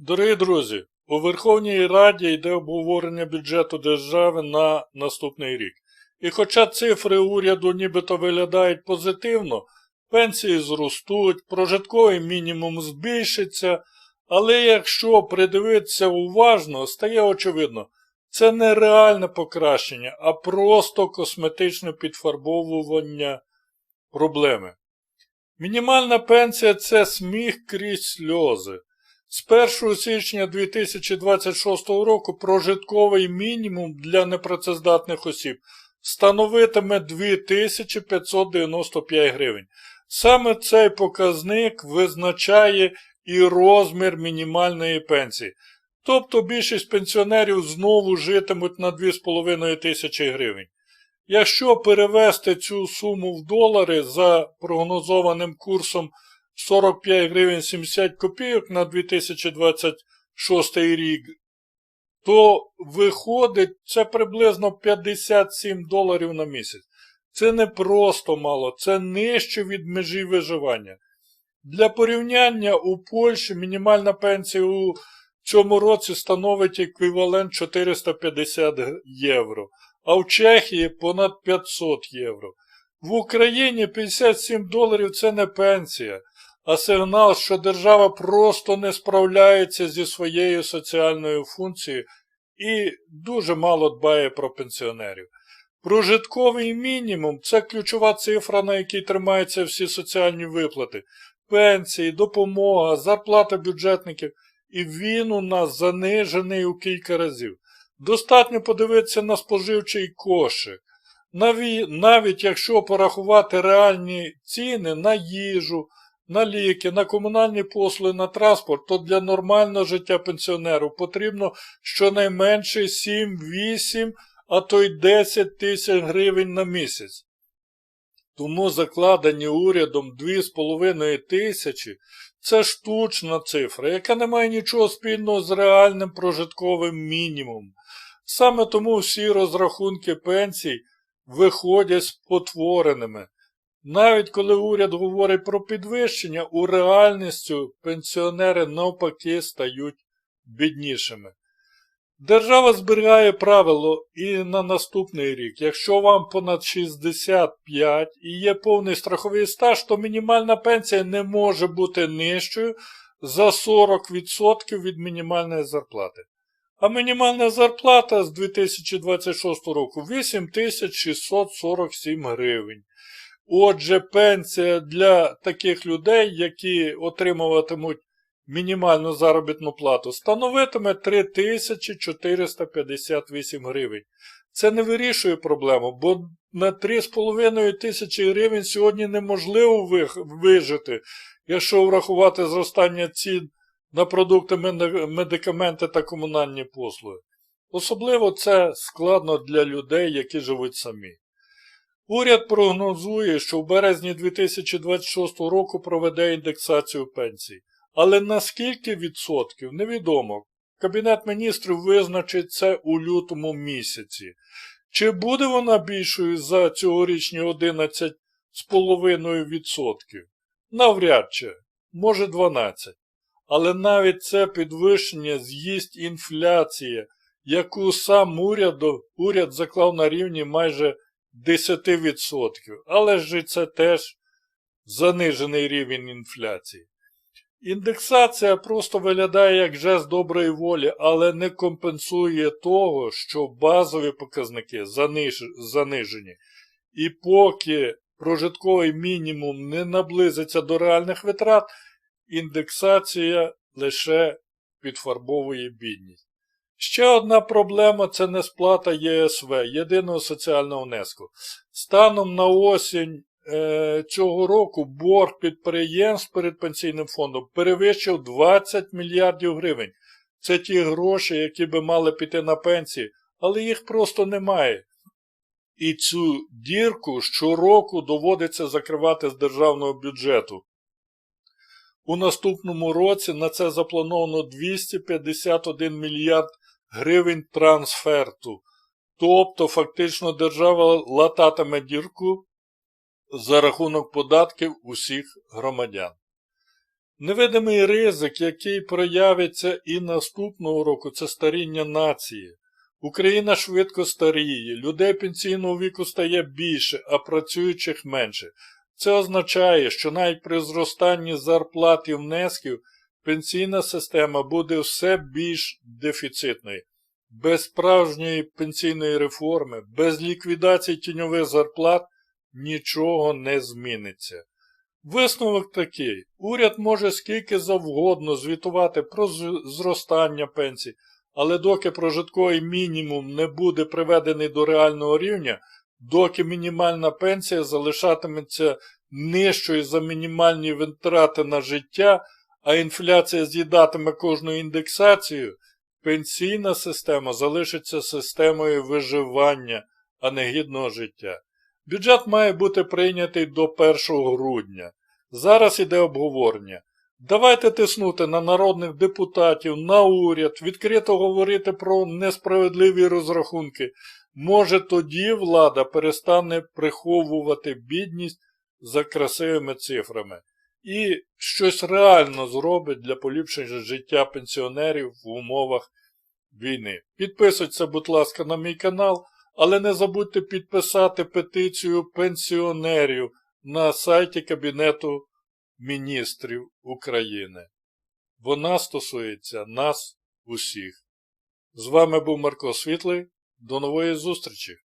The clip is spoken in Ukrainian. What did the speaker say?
Дорогі друзі, у Верховній Раді йде обговорення бюджету держави на наступний рік. І хоча цифри уряду нібито виглядають позитивно, пенсії зростуть, прожитковий мінімум збільшиться, але якщо придивитися уважно, стає очевидно, це не реальне покращення, а просто косметичне підфарбовування проблеми. Мінімальна пенсія це сміх крізь сльози. З 1 січня 2026 року прожитковий мінімум для непрацездатних осіб становитиме 2595 гривень. Саме цей показник визначає і розмір мінімальної пенсії. Тобто більшість пенсіонерів знову житимуть на 2,5 тисячі гривень. Якщо перевести цю суму в долари за прогнозованим курсом 45 гривень 70 копійок на 2026 рік, то виходить це приблизно 57 доларів на місяць. Це не просто мало, це нижче від межі виживання. Для порівняння у Польщі мінімальна пенсія у цьому році становить еквівалент 450 євро, а в Чехії понад 500 євро. В Україні 57 доларів це не пенсія, а сигнал, що держава просто не справляється зі своєю соціальною функцією і дуже мало дбає про пенсіонерів. Прожитковий мінімум це ключова цифра, на якій тримаються всі соціальні виплати, пенсії, допомога, зарплата бюджетників, і він у нас занижений у кілька разів. Достатньо подивитися на споживчий кошик. Навіть якщо порахувати реальні ціни на їжу, на ліки, на комунальні послуги, на транспорт, то для нормального життя пенсіонеру потрібно щонайменше 7-8, а то й 10 тисяч гривень на місяць. Тому закладені урядом 2,5 тисячі це штучна цифра, яка не має нічого спільного з реальним прожитковим мінімумом. Саме тому всі розрахунки пенсій виходять спотвореними. Навіть коли уряд говорить про підвищення, у реальністю пенсіонери навпаки стають біднішими. Держава зберігає правило і на наступний рік. Якщо вам понад 65 і є повний страховий стаж, то мінімальна пенсія не може бути нижчою за 40% від мінімальної зарплати. А мінімальна зарплата з 2026 року 8647 гривень. Отже, пенсія для таких людей, які отримуватимуть мінімальну заробітну плату, становитиме 3458 гривень. Це не вирішує проблему, бо на 3,5 тисячі гривень сьогодні неможливо вижити, якщо врахувати зростання цін на продукти, медикаменти та комунальні послуги. Особливо це складно для людей, які живуть самі. Уряд прогнозує, що в березні 2026 року проведе індексацію пенсій. Але на скільки відсотків невідомо. Кабінет міністрів визначить це у лютому місяці. Чи буде вона більшою за цьогорічні 11,5%? Навряд чи, може 12. Але навіть це підвищення з'їсть інфляція, яку сам уряд, уряд заклав на рівні майже 10%. Але ж це теж занижений рівень інфляції. Індексація просто виглядає як жест доброї волі, але не компенсує того, що базові показники заниж... занижені. І поки прожитковий мінімум не наблизиться до реальних витрат, індексація лише підфарбовує бідність. Ще одна проблема це несплата ЄСВ, єдиного соціального внеску. Станом на осінь е, цього року борг підприємств перед пенсійним фондом перевищив 20 мільярдів гривень. Це ті гроші, які би мали піти на пенсії, але їх просто немає. І цю дірку щороку доводиться закривати з державного бюджету. У наступному році на це заплановано 251 мільярд гривень трансферту. Тобто, фактично, держава лататиме дірку за рахунок податків усіх громадян. Невидимий ризик, який проявиться і наступного року, це старіння нації. Україна швидко старіє, людей пенсійного віку стає більше, а працюючих менше. Це означає, що навіть при зростанні зарплат і внесків пенсійна система буде все більш дефіцитною. Без справжньої пенсійної реформи, без ліквідації тіньових зарплат нічого не зміниться. Висновок такий: уряд може скільки завгодно звітувати про зростання пенсій, але доки прожитковий мінімум не буде приведений до реального рівня, доки мінімальна пенсія залишатиметься нижчою за мінімальні витрати на життя, а інфляція з'їдатиме кожну індексацію, пенсійна система залишиться системою виживання, а не гідного життя. Бюджет має бути прийнятий до 1 грудня. Зараз іде обговорення. Давайте тиснути на народних депутатів, на уряд, відкрито говорити про несправедливі розрахунки. Може тоді влада перестане приховувати бідність за красивими цифрами і щось реально зробить для поліпшення життя пенсіонерів в умовах війни. Підписуйтеся, будь ласка, на мій канал, але не забудьте підписати петицію пенсіонерів на сайті Кабінету міністрів України. Вона стосується нас усіх. З вами був Марко Світлий. До нової зустрічі!